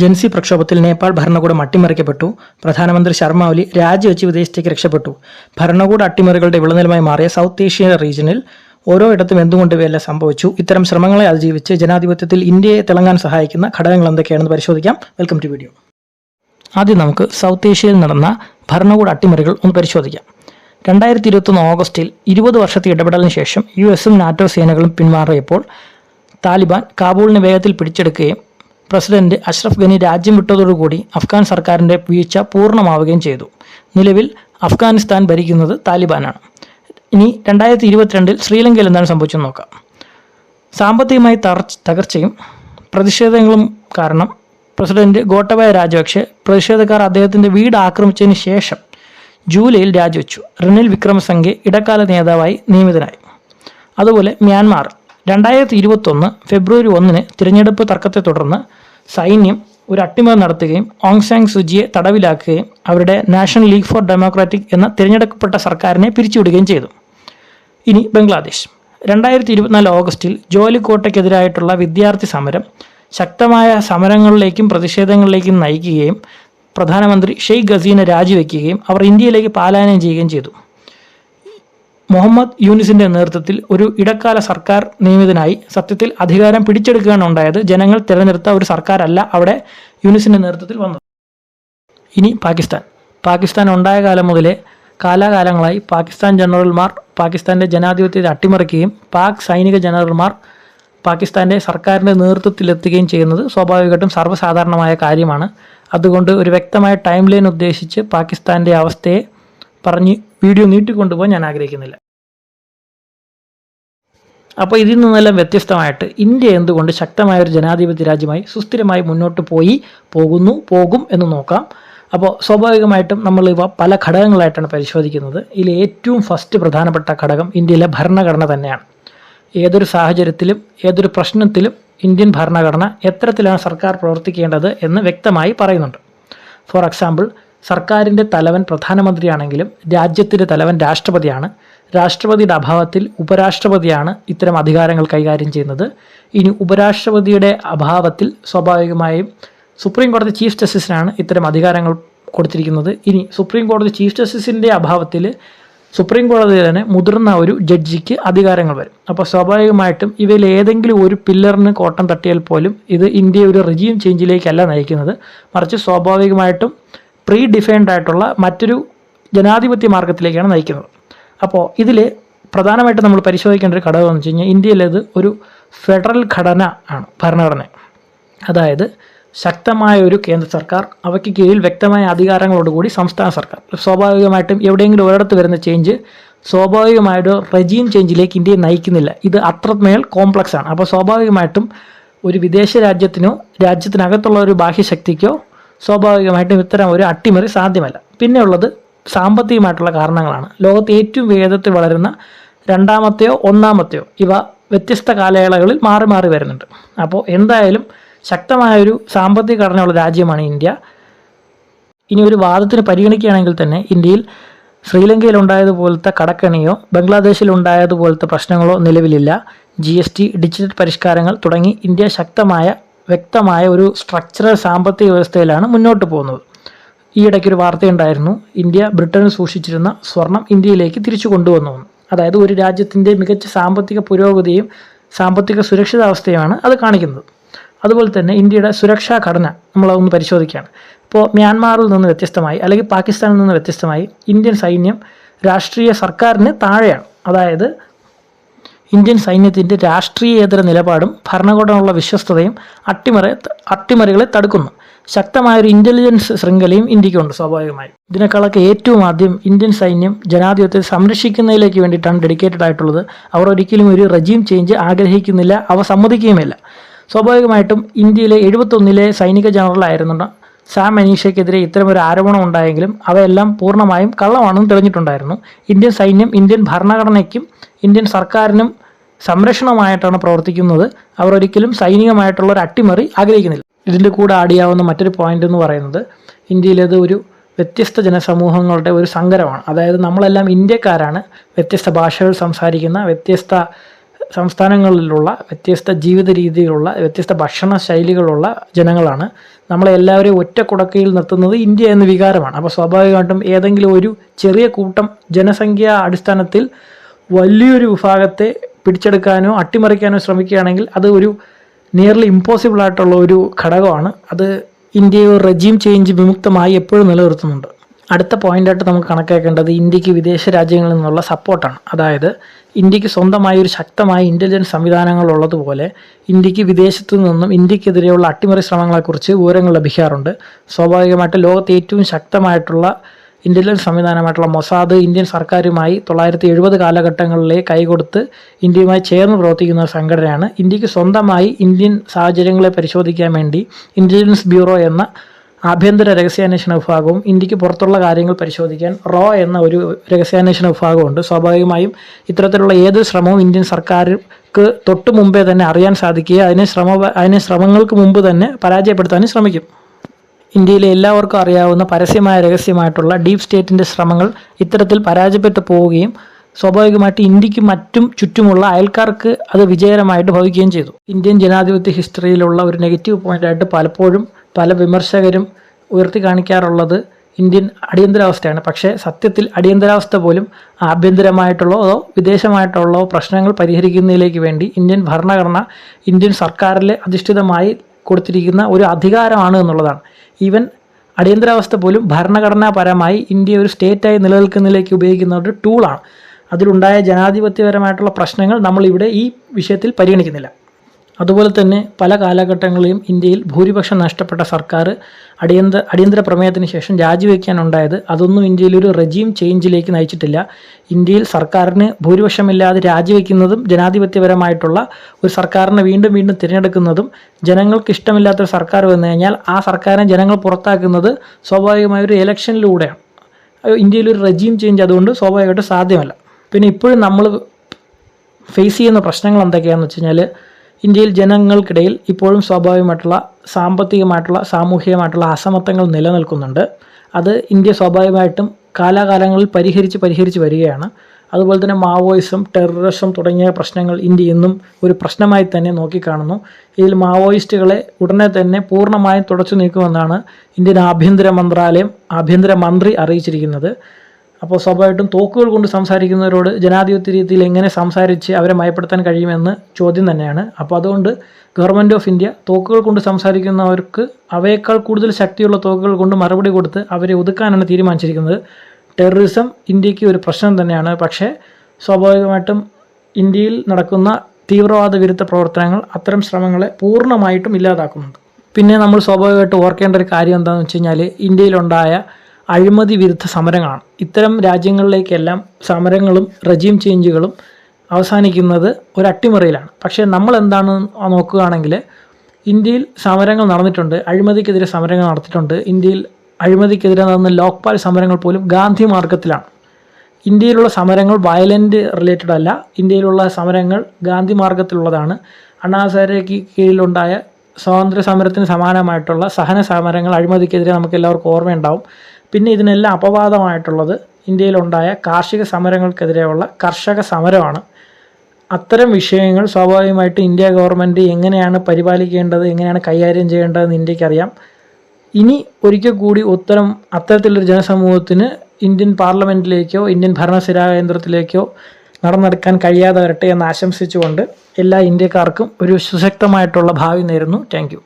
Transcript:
ജൻസി പ്രക്ഷോഭത്തിൽ നേപ്പാൾ ഭരണകൂടം അട്ടിമറിക്കപ്പെട്ടു. പ്രധാനമന്ത്രി ശർമ്മ ഒലി രാജിവെച്ച് വിദേശത്തേക്ക് രക്ഷപ്പെട്ടു. ഭരണകൂട അട്ടിമറികളുടെ വിളനിലമായി മാറിയ സൗത്ത് ഏഷ്യൻ റീജിയനിൽ ഓരോ ഇടത്തും എന്തുകൊണ്ട് ഇവയെല്ലാം സംഭവിച്ചു? ഇത്തരം ശ്രമങ്ങളെ അതിജീവിച്ച് ജനാധിപത്യത്തിൽ ഇന്ത്യയെ തിളങ്ങാൻ സഹായിക്കുന്ന ഘടകങ്ങൾ എന്തൊക്കെയാണെന്ന് പരിശോധിക്കാം. Welcome to video. ആദ്യം നമുക്ക് സൗത്ത് ഏഷ്യയിൽ നടന്ന ഭരണകൂട അട്ടിമറികൾ ഒന്ന് പരിശോധിക്കാം. രണ്ടായിരത്തി ഇരുപത്തൊന്ന് ഓഗസ്റ്റിൽ ഇരുപത് വർഷത്തെ ഇടപെടലിന് ശേഷം യു എസും നാറ്റോ സേനകളും പിന്മാറിയപ്പോൾ താലിബാൻ കാബൂളിനെ വേഗത്തിൽ പിടിച്ചെടുക്കുകയും പ്രസിഡന്റ് അഷ്റഫ് ഗനി രാജ്യം വിട്ടതോടുകൂടി അഫ്ഗാൻ സർക്കാരിന്റെ വീഴ്ച പൂർണമാവുകയും ചെയ്തു. നിലവിൽ അഫ്ഗാനിസ്ഥാൻ ഭരിക്കുന്നത് താലിബാനാണ്. ഇനി രണ്ടായിരത്തി ഇരുപത്തിരണ്ടിൽ ശ്രീലങ്കയിൽ എന്താണ് സംഭവിച്ചെന്ന് നോക്കാം. സാമ്പത്തികമായി തകർച്ച തകർച്ചയും പ്രതിഷേധങ്ങളും കാരണം പ്രസിഡന്റ് ഗോട്ടബായ രാജപക്ഷെ പ്രതിഷേധക്കാർ അദ്ദേഹത്തിന്റെ വീട് ആക്രമിച്ചതിന് ശേഷം ജൂലൈയിൽ രാജിവെച്ചു. റനിൽ വിക്രമസംഘെ ഇടക്കാല നേതാവായി നിയമിതനായി. അതുപോലെ മ്യാൻമാർ രണ്ടായിരത്തി ഇരുപത്തൊന്ന് ഫെബ്രുവരി ഒന്നിന് തിരഞ്ഞെടുപ്പ് തർക്കത്തെ തുടർന്ന് സൈന്യം ഒരു അട്ടിമറി നടത്തുകയും ഓങ് സാങ് സുജിയെ തടവിലാക്കുകയും അവരുടെ നാഷണൽ ലീഗ് ഫോർ ഡെമോക്രാറ്റിക് എന്ന തിരഞ്ഞെടുക്കപ്പെട്ട സർക്കാരിനെ പിരിച്ചുവിടുകയും ചെയ്തു. ഇനി ബംഗ്ലാദേശ്. രണ്ടായിരത്തി ഇരുപത്തിനാല് ഓഗസ്റ്റിൽ ജോലിക്കോട്ടയ്ക്കെതിരായിട്ടുള്ള വിദ്യാർത്ഥി സമരം ശക്തമായ സമരങ്ങളിലേക്കും പ്രതിഷേധങ്ങളിലേക്കും നയിക്കുകയും പ്രധാനമന്ത്രി ഷെയ്ഖ് ഹസീന രാജിവെക്കുകയും അവർ ഇന്ത്യയിലേക്ക് പാലായനം ചെയ്യുകയും ചെയ്തു. മുഹമ്മദ് യൂനിസിന്റെ നേതൃത്വത്തിൽ ഒരു ഇടക്കാല സർക്കാർ നിയമിതനായി സത്യത്തിൽ അധികാരം പിടിച്ചെടുക്കുകയാണ് ഉണ്ടായത്. ജനങ്ങൾ തിരഞ്ഞെടുത്ത ഒരു സർക്കാരല്ല അവിടെ യൂനിസിന്റെ നേതൃത്വത്തിൽ വന്നത്. ഇനി പാകിസ്ഥാൻ. പാകിസ്ഥാൻ ഉണ്ടായ കാലം മുതലേ കാലാകാലങ്ങളായി പാകിസ്ഥാൻ ജനറൽമാർ പാകിസ്ഥാന്റെ ജനാധിപത്യത്തെ അട്ടിമറിക്കുകയും പാക് സൈനിക ജനറൽമാർ പാകിസ്ഥാന്റെ സർക്കാരിന്റെ നേതൃത്വത്തിലെത്തുകയും ചെയ്യുന്നത് സ്വാഭാവികമായിട്ടും സർവസാധാരണമായ കാര്യമാണ്. അതുകൊണ്ട് ഒരു വ്യക്തമായ ടൈം ലൈൻ ഉദ്ദേശിച്ച് പാകിസ്ഥാന്റെ അവസ്ഥയെ പറഞ്ഞ് വീഡിയോ നീട്ടിക്കൊണ്ടുപോകാൻ ഞാൻ ആഗ്രഹിക്കുന്നില്ല. അപ്പോൾ ഇതിൽ നിന്നെല്ലാം വ്യത്യസ്തമായിട്ട് ഇന്ത്യ എന്തുകൊണ്ട് ശക്തമായ ഒരു ജനാധിപത്യ രാജ്യമായി സുസ്ഥിരമായി മുന്നോട്ട് പോയി പോകുന്നു പോകും എന്ന് നോക്കാം. അപ്പോൾ സ്വാഭാവികമായിട്ടും നമ്മൾ ഇവ പല ഘടകങ്ങളായിട്ടാണ് പരിശോധിക്കുന്നത്. ഇതിൽ ഏറ്റവും ഫസ്റ്റ് പ്രധാനപ്പെട്ട ഘടകം ഇന്ത്യയിലെ ഭരണഘടന തന്നെയാണ്. ഏതൊരു സാഹചര്യത്തിലും ഏതൊരു പ്രശ്നത്തിലും ഇന്ത്യൻ ഭരണഘടന എത്തരത്തിലാണ് സർക്കാർ പ്രവർത്തിക്കേണ്ടത് എന്ന് വ്യക്തമായി പറയുന്നുണ്ട്. ഫോർ എക്സാമ്പിൾ സർക്കാരിന്റെ തലവൻ പ്രധാനമന്ത്രിയാണെങ്കിലും രാജ്യത്തിന്റെ തലവൻ രാഷ്ട്രപതിയാണ്. രാഷ്ട്രപതിയുടെ അഭാവത്തിൽ ഉപരാഷ്ട്രപതിയാണ് ഇത്തരം അധികാരങ്ങൾ കൈകാര്യം ചെയ്യുന്നത്. ഇനി ഉപരാഷ്ട്രപതിയുടെ അഭാവത്തിൽ സ്വാഭാവികമായും സുപ്രീം കോടതി ചീഫ് ജസ്റ്റിസിനാണ് ഇത്തരം അധികാരങ്ങൾ കൊടുത്തിരിക്കുന്നത്. ഇനി സുപ്രീം കോടതി ചീഫ് ജസ്റ്റിസിന്റെ അഭാവത്തിൽ സുപ്രീം കോടതി തന്നെ മുതിർന്ന ഒരു ജഡ്ജിക്ക് അധികാരങ്ങൾ വരും. അപ്പോൾ സ്വാഭാവികമായിട്ടും ഇവയിൽ ഏതെങ്കിലും ഒരു പില്ലറിന് കോട്ടം തട്ടിയാൽ പോലും ഇത് ഇന്ത്യ ഒരു റിജീം ചേഞ്ചിലേക്കല്ല നയിക്കുന്നത്. മറിച്ച് സ്വാഭാവികമായിട്ടും പ്രീ ഡിഫൈൻഡ് ആയിട്ടുള്ള മറ്റൊരു ജനാധിപത്യ മാർഗത്തിലേക്കാണ് നയിക്കുന്നത്. അപ്പോൾ ഇതിൽ പ്രധാനമായിട്ട് നമ്മൾ പരിശോധിക്കേണ്ട ഒരു ഘടകം എന്ന് വെച്ച് കഴിഞ്ഞാൽ ഇന്ത്യയിലേത് ഒരു ഫെഡറൽ ഘടന ആണ് ഭരണഘടന. അതായത് ശക്തമായ ഒരു കേന്ദ്ര സർക്കാർ അവയ്ക്ക് കീഴിൽ വ്യക്തമായ അധികാരങ്ങളോടുകൂടി സംസ്ഥാന സർക്കാർ. സ്വാഭാവികമായിട്ടും എവിടെയെങ്കിലും ഒരിടത്ത് വരുന്ന ചേഞ്ച് സ്വാഭാവികമായൊരു റെജീം ചേഞ്ചിലേക്ക് ഇന്ത്യയെ നയിക്കുന്നില്ല. ഇത് അത്രമേൽ കോംപ്ലക്സ് ആണ്. അപ്പോൾ സ്വാഭാവികമായിട്ടും ഒരു വിദേശ രാജ്യത്തിനോ രാജ്യത്തിനകത്തുള്ള ഒരു ബാഹ്യശക്തിക്കോ സ്വാഭാവികമായിട്ടും ഇത്തരം ഒരു അട്ടിമറി സാധ്യമല്ല. പിന്നെയുള്ളത് സാമ്പത്തികമായിട്ടുള്ള കാരണങ്ങളാണ്. ലോകത്ത് ഏറ്റവും വേഗത്തിൽ വളരുന്ന രണ്ടാമത്തെയോ ഒന്നാമത്തെയോ ഇവ വ്യത്യസ്ത കാലയളവുകളിൽ മാറി മാറി വരുന്നുണ്ട്. അപ്പോൾ എന്തായാലും ശക്തമായൊരു സാമ്പത്തിക ഘടനയുള്ള രാജ്യമാണ് ഇന്ത്യ. ഇനി ഒരു വാദത്തിന് പരിഗണിക്കുകയാണെങ്കിൽ തന്നെ ഇന്ത്യയിൽ ശ്രീലങ്കയിൽ ഉണ്ടായതുപോലത്തെ കടക്കണിയോ ബംഗ്ലാദേശിൽ ഉണ്ടായതുപോലത്തെ പ്രശ്നങ്ങളോ നിലവിലില്ല. ജി എസ് ടി ഡിജിറ്റൽ പരിഷ്കാരങ്ങൾ തുടങ്ങി ഇന്ത്യ ശക്തമായ വ്യക്തമായ ഒരു സ്ട്രക്ചറൽ സാമ്പത്തിക വ്യവസ്ഥയിലാണ് മുന്നോട്ട് പോകുന്നത്. ഈ ഇടയ്ക്ക് ഒരു വാർത്തയുണ്ടായിരുന്നു. ഇന്ത്യ ബ്രിട്ടനിൽ സൂക്ഷിച്ചിരുന്ന സ്വർണം ഇന്ത്യയിലേക്ക് തിരിച്ചു കൊണ്ടുവന്നു അതായത് ഒരു രാജ്യത്തിന്റെ മികച്ച സാമ്പത്തിക പുരോഗതിയും സാമ്പത്തിക സുരക്ഷിതാവസ്ഥയുമാണ് അത് കാണിക്കുന്നത്. അതുപോലെ തന്നെ ഇന്ത്യയുടെ സുരക്ഷാ ഘടന നമ്മളതൊന്ന് പരിശോധിക്കുകയാണ്. ഇപ്പോൾ മ്യാൻമാറിൽ നിന്ന് വ്യത്യസ്തമായി അല്ലെങ്കിൽ പാകിസ്ഥാനിൽ നിന്ന് വ്യത്യസ്തമായി ഇന്ത്യൻ സൈന്യം രാഷ്ട്രീയ സർക്കാരിന് താഴെയാണ്. അതായത് ഇന്ത്യൻ സൈന്യത്തിന്റെ രാഷ്ട്രീയേതര നിലപാടും ഭരണകൂടമുള്ള വിശ്വസ്തതയും അട്ടിമറി അട്ടിമറികളെ തടുക്കുന്നു. ശക്തമായ ഒരു ഇന്റലിജൻസ് ശൃംഖലയും ഇന്ത്യക്കുണ്ട് സ്വാഭാവികമായി. ഇതിനേക്കാളൊക്കെ ഏറ്റവും ആദ്യം ഇന്ത്യൻ സൈന്യം ജനാധിപത്യത്തെ സംരക്ഷിക്കുന്നതിലേക്ക് വേണ്ടിയിട്ടാണ് ഡെഡിക്കേറ്റഡ് ആയിട്ടുള്ളത്. അവർ ഒരിക്കലും ഒരു റജീം ചേഞ്ച് ആഗ്രഹിക്കുന്നില്ല അവ സമ്മതിക്കുകയുമില്ല. സ്വാഭാവികമായിട്ടും ഇന്ത്യയിലെ എഴുപത്തൊന്നിലെ സൈനിക ജനറലായിരുന്ന സാം അനീഷയ്ക്കെതിരെ ഇത്തരമൊരു ആരോപണം ഉണ്ടായെങ്കിലും അവയെല്ലാം പൂർണമായും കള്ളമാണെന്ന് തെളിഞ്ഞിട്ടുണ്ടായിരുന്നു. ഇന്ത്യൻ സൈന്യം ഇന്ത്യൻ ഭരണഘടനയ്ക്കും ഇന്ത്യൻ സർക്കാരിനും സംരക്ഷണമായിട്ടാണ് പ്രവർത്തിക്കുന്നത്. അവർ ഒരിക്കലും സൈനികമായിട്ടുള്ള ഒരു അട്ടിമറി ആഗ്രഹിക്കുന്നില്ല. ഇതിന്റെ കൂടെ ആഡ് ചെയ്യാവുന്ന മറ്റൊരു പോയിന്റ് എന്ന് പറയുന്നത് ഇന്ത്യയിലേത് ഒരു വ്യത്യസ്ത ജനസമൂഹങ്ങളുടെ ഒരു സങ്കരമാണ്. അതായത് നമ്മളെല്ലാം ഇന്ത്യക്കാരാണ്. വ്യത്യസ്ത ഭാഷകൾ സംസാരിക്കുന്ന വ്യത്യസ്ത സംസ്ഥാനങ്ങളിലുള്ള വ്യത്യസ്ത ജീവിത രീതിയിലുള്ള വ്യത്യസ്ത ഭക്ഷണ ശൈലികളുള്ള ജനങ്ങളാണ്. നമ്മളെ എല്ലാവരെയും ഒറ്റ കുടക്കയിൽ നിർത്തുന്നത് ഇന്ത്യ എന്ന വികാരമാണ്. അപ്പോൾ സ്വാഭാവികമായിട്ടും ഏതെങ്കിലും ഒരു ചെറിയ കൂട്ടം ജനസംഖ്യാ അടിസ്ഥാനത്തിൽ വലിയൊരു വിഭാഗത്തെ പിടിച്ചെടുക്കാനോ അട്ടിമറിക്കാനോ ശ്രമിക്കുകയാണെങ്കിൽ അത് ഒരു നിയർലി ഇമ്പോസിബിൾ ആയിട്ടുള്ള ഒരു ഘടകമാണ്. അത് ഇന്ത്യയെ റജീം ചേഞ്ച് വിമുക്തമായി എപ്പോഴും നിലനിർത്തുന്നുണ്ട്. അടുത്ത പോയിന്റായിട്ട് നമുക്ക് കണക്കാക്കേണ്ടത് ഇന്ത്യയ്ക്ക് വിദേശ രാജ്യങ്ങളിൽ നിന്നുള്ള സപ്പോർട്ടാണ് അതായത് ഇന്ത്യയ്ക്ക് സ്വന്തമായി ഒരു ശക്തമായ ഇന്റലിജൻസ് സംവിധാനങ്ങൾ ഉള്ളതുപോലെ ഇന്ത്യയ്ക്ക് വിദേശത്തു നിന്നും ഇന്ത്യക്കെതിരെയുള്ള അട്ടിമറി ശ്രമങ്ങളെക്കുറിച്ച് വിവരങ്ങൾ ലഭിക്കാറുണ്ട്. സ്വാഭാവികമായിട്ട് ലോകത്തെ ഏറ്റവും ശക്തമായിട്ടുള്ള ഇന്റലിജൻസ് സംവിധാനമായിട്ടുള്ള മൊസാദ് ഇന്ത്യൻ സർക്കാരുമായി തൊള്ളായിരത്തി എഴുപത് കാലഘട്ടങ്ങളിലെ കൈകൊടുത്ത് ഇന്ത്യയുമായി ചേർന്ന് പ്രവർത്തിക്കുന്ന സംഘടനയാണ്. ഇന്ത്യയ്ക്ക് സ്വന്തമായി ഇന്ത്യൻ സാഹചര്യങ്ങളെ പരിശോധിക്കാൻ വേണ്ടി ഇന്റലിജൻസ് ബ്യൂറോ എന്ന ആഭ്യന്തര രഹസ്യാന്വേഷണ വിഭാഗവും ഇന്ത്യയ്ക്ക് പുറത്തുള്ള കാര്യങ്ങൾ പരിശോധിക്കാൻ റോ എന്ന ഒരു രഹസ്യാന്വേഷണ വിഭാഗമുണ്ട് സ്വാഭാവികമായും ഇത്തരത്തിലുള്ള ഏത് ശ്രമവും ഇന്ത്യൻ സർക്കാർക്ക് തൊട്ടു മുമ്പേ തന്നെ അറിയാൻ സാധിക്കുകയും അതിനെ ശ്രമ അതിനെ ശ്രമങ്ങൾക്ക് മുമ്പ് തന്നെ പരാജയപ്പെടുത്താനും ശ്രമിക്കും. ഇന്ത്യയിലെ എല്ലാവർക്കും അറിയാവുന്ന പരസ്യമായ രഹസ്യമായിട്ടുള്ള ഡീപ് സ്റ്റേറ്റിന്റെ ശ്രമങ്ങൾ ഇത്തരത്തിൽ പരാജയപ്പെട്ടു പോവുകയും സ്വാഭാവികമായിട്ട് ഇന്ത്യയ്ക്ക് മറ്റും ചുറ്റുമുള്ള അയൽക്കാർക്ക് അത് വിജയകരമായിട്ട് ഭവിക്കുകയും ചെയ്തു. ഇന്ത്യൻ ജനാധിപത്യ ഹിസ്റ്ററിയിലുള്ള ഒരു നെഗറ്റീവ് പോയിന്റായിട്ട് പലപ്പോഴും പല വിമർശകരും ഉയർത്തി കാണിക്കാറുള്ളത് ഇന്ത്യൻ അടിയന്തരാവസ്ഥയാണ്. പക്ഷേ സത്യത്തിൽ അടിയന്തരാവസ്ഥ പോലും ആഭ്യന്തരമായിട്ടുള്ളതോ വിദേശമായിട്ടുള്ളോ പ്രശ്നങ്ങൾ പരിഹരിക്കുന്നതിലേക്ക് വേണ്ടി ഇന്ത്യൻ ഭരണഘടന ഇന്ത്യൻ സർക്കാരിലെ അധിഷ്ഠിതമായി കൊടുത്തിരിക്കുന്ന ഒരു അധികാരമാണ് എന്നുള്ളതാണ്. ഈവൻ അടിയന്തരാവസ്ഥ പോലും ഭരണഘടനാപരമായി ഇന്ത്യ ഒരു സ്റ്റേറ്റായി നിലനിൽക്കുന്നതിലേക്ക് ഉപയോഗിക്കുന്ന ഒരു ടൂളാണ് അതിലുണ്ടായ ജനാധിപത്യപരമായിട്ടുള്ള പ്രശ്നങ്ങൾ നമ്മളിവിടെ ഈ വിഷയത്തിൽ പരിഗണിക്കുന്നില്ല. അതുപോലെ തന്നെ പല കാലഘട്ടങ്ങളിലും ഇന്ത്യയിൽ ഭൂരിപക്ഷം നഷ്ടപ്പെട്ട സർക്കാർ അടിയന്തര അടിയന്തര പ്രമേയത്തിന് ശേഷം രാജിവെക്കാനുണ്ടായത് അതൊന്നും ഇന്ത്യയിൽ ഒരു റെജീം ചേഞ്ചിലേക്ക് നയിച്ചിട്ടില്ല. ഇന്ത്യയിൽ സർക്കാരിന് ഭൂരിപക്ഷമില്ലാതെ രാജിവെക്കുന്നതും ജനാധിപത്യപരമായിട്ടുള്ള ഒരു സർക്കാരിനെ വീണ്ടും വീണ്ടും തിരഞ്ഞെടുക്കുന്നതും ജനങ്ങൾക്ക് ഇഷ്ടമില്ലാത്തൊരു സർക്കാർ വന്നു കഴിഞ്ഞാൽ ആ സർക്കാരിനെ ജനങ്ങൾ പുറത്താക്കുന്നത് സ്വാഭാവികമായ ഒരു ഇലക്ഷനിലൂടെയാണ് ഇന്ത്യയിൽ ഒരു റെജീം ചേഞ്ച് അതുകൊണ്ട് സ്വാഭാവികമായിട്ട് സാധ്യമല്ല. പിന്നെ ഇപ്പോഴും നമ്മൾ ഫേസ് ചെയ്യുന്ന പ്രശ്നങ്ങൾ എന്തൊക്കെയാണെന്ന് വെച്ച് കഴിഞ്ഞാൽ ഇന്ത്യയിൽ ജനങ്ങൾക്കിടയിൽ ഇപ്പോഴും സ്വാഭാവികമായിട്ടുള്ള സാമ്പത്തികമായിട്ടുള്ള സാമൂഹികമായിട്ടുള്ള അസമത്വങ്ങൾ നിലനിൽക്കുന്നുണ്ട്. അത് ഇന്ത്യ സ്വാഭാവികമായിട്ടും കാലാകാലങ്ങളിൽ പരിഹരിച്ച് പരിഹരിച്ച് വരികയാണ്. അതുപോലെ തന്നെ മാവോയിസം ടെററിസം തുടങ്ങിയ പ്രശ്നങ്ങൾ ഇന്ത്യ ഇന്നും ഒരു പ്രശ്നമായി തന്നെ നോക്കിക്കാണുന്നു. ഇതിൽ മാവോയിസ്റ്റുകളെ ഉടനെ തന്നെ പൂർണമായും തുടച്ചു നീക്കുമെന്നാണ് ഇന്ത്യൻ ആഭ്യന്തര മന്ത്രാലയം ആഭ്യന്തര മന്ത്രി അറിയിച്ചിരിക്കുന്നത്. അപ്പോൾ സ്വാഭാവികമായിട്ടും തോക്കുകൾ കൊണ്ട് സംസാരിക്കുന്നവരോട് ജനാധിപത്യ രീതിയിൽ എങ്ങനെ സംസാരിച്ച് അവരെ മയപ്പെടുത്താൻ കഴിയുമെന്ന് ചോദ്യം തന്നെയാണ്. അപ്പോൾ അതുകൊണ്ട് ഗവൺമെന്റ് ഓഫ് ഇന്ത്യ തോക്കുകൾ കൊണ്ട് സംസാരിക്കുന്നവർക്ക് അവയേക്കാൾ കൂടുതൽ ശക്തിയുള്ള തോക്കുകൾ കൊണ്ട് മറുപടി കൊടുത്ത് അവരെ ഒതുക്കാനാണ് തീരുമാനിച്ചിരിക്കുന്നത്. ടെററിസം ഇന്ത്യയ്ക്ക് ഒരു പ്രശ്നം തന്നെയാണ്. പക്ഷേ സ്വാഭാവികമായിട്ടും ഇന്ത്യയിൽ നടക്കുന്ന തീവ്രവാദ വിരുദ്ധ പ്രവർത്തനങ്ങൾ അത്തരം ശ്രമങ്ങളെ പൂർണമായിട്ടും ഇല്ലാതാക്കുന്നുണ്ട്. പിന്നെ നമ്മൾ സ്വാഭാവികമായിട്ട് ഓർക്കേണ്ട ഒരു കാര്യം എന്താണെന്ന് വെച്ച് കഴിഞ്ഞാൽ ഇന്ത്യയിലുണ്ടായ അഴിമതി വിരുദ്ധ സമരങ്ങളാണ്. ഇത്തരം രാജ്യങ്ങളിലേക്കെല്ലാം സമരങ്ങളും റജീം ചേഞ്ചുകളും അവസാനിക്കുന്നത് ഒരു അട്ടിമറിയിലാണ് പക്ഷേ നമ്മൾ എന്താണ് നോക്കുകയാണെങ്കിൽ ഇന്ത്യയിൽ സമരങ്ങൾ നടന്നിട്ടുണ്ട് അഴിമതിക്കെതിരെ സമരങ്ങൾ നടത്തിയിട്ടുണ്ട്. ഇന്ത്യയിൽ അഴിമതിക്കെതിരെ നടന്ന ലോക്പാൽ സമരങ്ങൾ പോലും ഗാന്ധി മാർഗത്തിലാണ്. ഇന്ത്യയിലുള്ള സമരങ്ങൾ വയലന്റ് റിലേറ്റഡ് അല്ല. ഇന്ത്യയിലുള്ള സമരങ്ങൾ ഗാന്ധി മാർഗത്തിലുള്ളതാണ്. അണ്ണാസാരയ്ക്ക് കീഴിലുണ്ടായ സ്വാതന്ത്ര്യ സമരത്തിന് സമാനമായിട്ടുള്ള സഹന സമരങ്ങൾ അഴിമതിക്കെതിരെ നമുക്ക് എല്ലാവർക്കും ഓർമ്മയുണ്ടാവും. പിന്നെ ഇതിനെല്ലാം അപവാദമായിട്ടുള്ളത് ഇന്ത്യയിലുണ്ടായ കാർഷിക സമരങ്ങൾക്കെതിരെയുള്ള കർഷക സമരമാണ്. അത്തരം വിഷയങ്ങൾ സ്വാഭാവികമായിട്ട് ഇന്ത്യ ഗവൺമെന്റ് എങ്ങനെയാണ് പരിപാലിക്കേണ്ടത് എങ്ങനെയാണ് കൈകാര്യം ചെയ്യേണ്ടതെന്ന് ഇന്ത്യക്കറിയാം ഇനി ഒരിക്കൽ കൂടി ഉത്തരം അത്തരത്തിലൊരു ജനസമൂഹത്തിന് ഇന്ത്യൻ പാർലമെന്റിലേക്കോ ഇന്ത്യൻ ഭരണസിരാ കേന്ദ്രത്തിലേക്കോ നടന്നെടുക്കാൻ കഴിയാതെ വരട്ടെ എന്ന് ആശംസിച്ചുകൊണ്ട് എല്ലാ ഇന്ത്യക്കാർക്കും ഒരു സുശക്തമായിട്ടുള്ള ഭാവി നേരുന്നു. താങ്ക്